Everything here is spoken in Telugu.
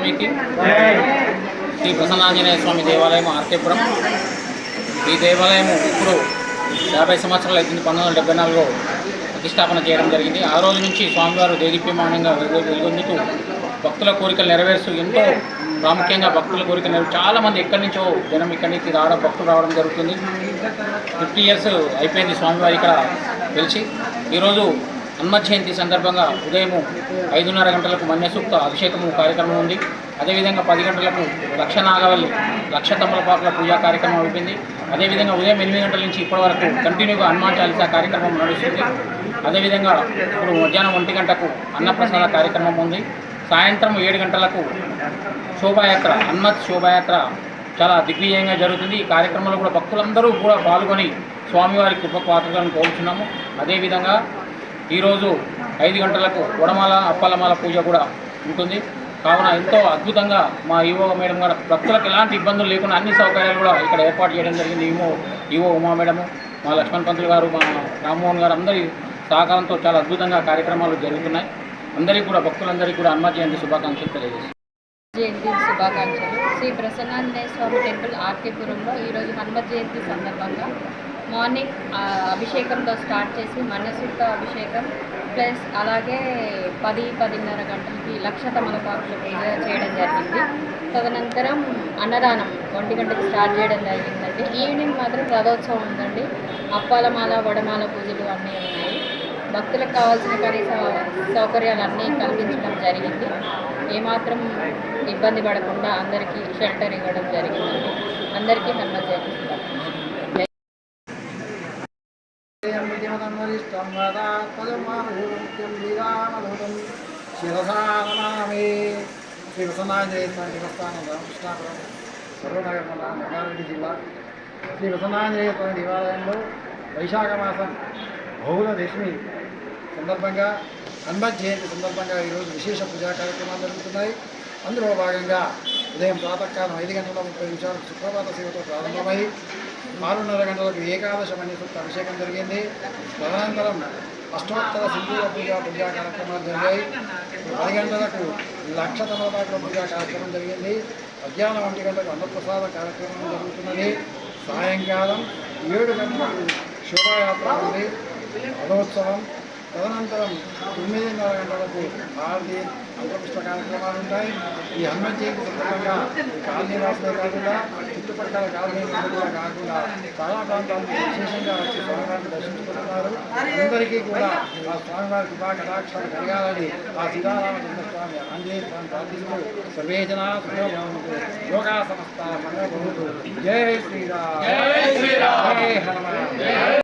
స్వామికి. శ్రీ ప్రసన్నాంజనేయ స్వామి దేవాలయం ఆర్కేపురం. ఈ దేవాలయం ఇప్పుడు యాభై సంవత్సరాలు అవుతుంది పంతొమ్మిది వందల డెబ్బై నాలుగులో ప్రతిష్టాపన చేయడం జరిగింది. ఆ రోజు నుంచి స్వామివారు దేదీప్యమానంగా వెలుగు వెలుగొందుతూ భక్తుల కోరికలు నెరవేరుస్తూ ఎంతో ప్రాముఖ్యంగా భక్తుల కోరిక నెరవేరు చాలా మంది ఎక్కడి నుంచో జనం ఇక్కడి నుంచి రావడం భక్తులు రావడం జరుగుతుంది. ఫిఫ్టీ ఇయర్స్ అయిపోయింది స్వామివారి ఇక్కడ పిలిచి ఈరోజు హనుమ జయంతి సందర్భంగా ఉదయం ఐదున్నర గంటలకు మన్యసూక్త అభిషేకము కార్యక్రమం ఉంది. అదేవిధంగా పది గంటలకు లక్ష నాగవల్లి లక్ష తమలపాకుల పూజా కార్యక్రమం అయిపోయింది. అదేవిధంగా ఉదయం ఎనిమిది గంటల నుంచి ఇప్పటి వరకు కంటిన్యూగా హనుమాన్ చాలీసా కార్యక్రమం నడుస్తుంది. అదేవిధంగా ఇప్పుడు మధ్యాహ్నం ఒంటి గంటకు అన్నప్రసాద కార్యక్రమం ఉంది. సాయంత్రం ఏడు గంటలకు శోభాయాత్ర హనుమత్ శోభాయాత్ర చాలా దిగ్విజయంగా జరుగుతుంది. ఈ కార్యక్రమంలో కూడా భక్తులందరూ కూడా పాల్గొని స్వామివారి కృపకు పాత్రలను కోరుతున్నాము అదేవిధంగా ఈరోజు ఐదు గంటలకు వడమాల అప్పలమాల పూజ కూడా ఉంటుంది. కావున ఎంతో అద్భుతంగా మా ఈవో మేడం గారు భక్తులకు ఎలాంటి ఇబ్బందులు లేకుండా అన్ని సౌకర్యాలు కూడా ఇక్కడ ఏర్పాటు చేయడం జరిగింది. ఈవో ఈవో ఉమా మేడము మా లక్ష్మణ్ పంతులు గారు మా రామ్మోహన్ గారు అందరి సహకారంతో చాలా అద్భుతంగా కార్యక్రమాలు జరుగుతున్నాయి. అందరికీ కూడా భక్తులందరికీ కూడా అమ్మ జయంతి శుభాకాంక్షలు తెలియజేస్తాను జయంతి శుభాకాంక్షలు. శ్రీ ప్రసన్నాంజనేయ స్వామి టెంపుల్ ఆర్కేపురంలో ఈరోజు హనుమత్ జయంతి సందర్భంగా మార్నింగ్ అభిషేకంతో స్టార్ట్ చేసి మన్యసూక్త అభిషేకం ప్లస్ అలాగే పది పదిన్నర గంటలకి లక్ష తమలపాకుల పూజ చేయడం జరిగింది. తదనంతరం అన్నదానం ఒంటి గంటకి స్టార్ట్ చేయడం జరిగిందండి. ఈవినింగ్ మాత్రం రథోత్సవం ఉందండి. అప్పాలమాల వడమాల పూజలు అన్నీ ఉన్నాయి. భక్తులకు కావాల్సిన కనీస సౌకర్యాలు అన్నీ కల్పించడం జరిగింది. ఏమాత్రం ఇబ్బంది పడకుండా అందరికీ షెల్టర్ ఇవ్వడం జరిగింది. అందరికీ హనుమత్ జయంతి శుభాకాంక్షలు. శిరసానమామి శ్రీ ప్రసన్నాంజనేయ స్వామి దేవస్థానం రామకృష్ణాపురం సర్వనగర్ మండలం రంగారెడ్డి జిల్లా శ్రీ ప్రసన్నాంజనేయ స్వామి దేవాలయంలో వైశాఖ మాసం బహుళ దశమి సందర్భంగా హనుమత్ జయంతి సందర్భంగా ఈరోజు విశేష పూజా కార్యక్రమాలు జరుగుతున్నాయి. అందులో భాగంగా ఉదయం ప్రాతకాలం ఐదు గంటల ముప్పై నిమిషాలకు సుప్రభాత సేవతో ప్రారంభమై ఆరున్నర గంటలకు ఏకాదశ మన్యసూక్త అభిషేకం జరిగింది. తదనంతరం అష్టోత్తర సింధూర పూజ పూజా కార్యక్రమాలు జరిగాయి. పది గంటలకు లక్ష తమలపాకుల పూజా కార్యక్రమం జరిగింది. మధ్యాహ్నం ఒంటి గంటలకు అన్నప్రసాద కార్యక్రమం జరుగుతున్నది. సాయంకాలం ఏడు గంటలకు శోభాయాత్ర ఉంది. రథోత్సవం తదనంతరం తొమ్మిదిన్నర గంటలకు హారతి అంతర్పుష్ట కార్యక్రమాలు ఉంటాయి. ఈ హనుమత్ జయంతి సందర్భంగా ఈ కాలనీ వాసులే కాకుండా చుట్టుపక్కల కాలనీ వాసులు కూడా కాకుండా చాలా ప్రాంతాల నుంచి విశేషంగా వచ్చి స్వామివారిని దర్శించుకుంటున్నారు. అందరికీ కూడా ఆ స్వామివారి కృపా కటాక్షాలు కలగాలని ఆ సీతారామచంద్ర స్వామి ఆంజనేయ స్వామి ప్రార్థిస్తూ సర్వే జనా యోగా సమస్త మంగళభవంతు జై శ్రీరామ్. జై శ్రీరామ్. జై హనుమాన్.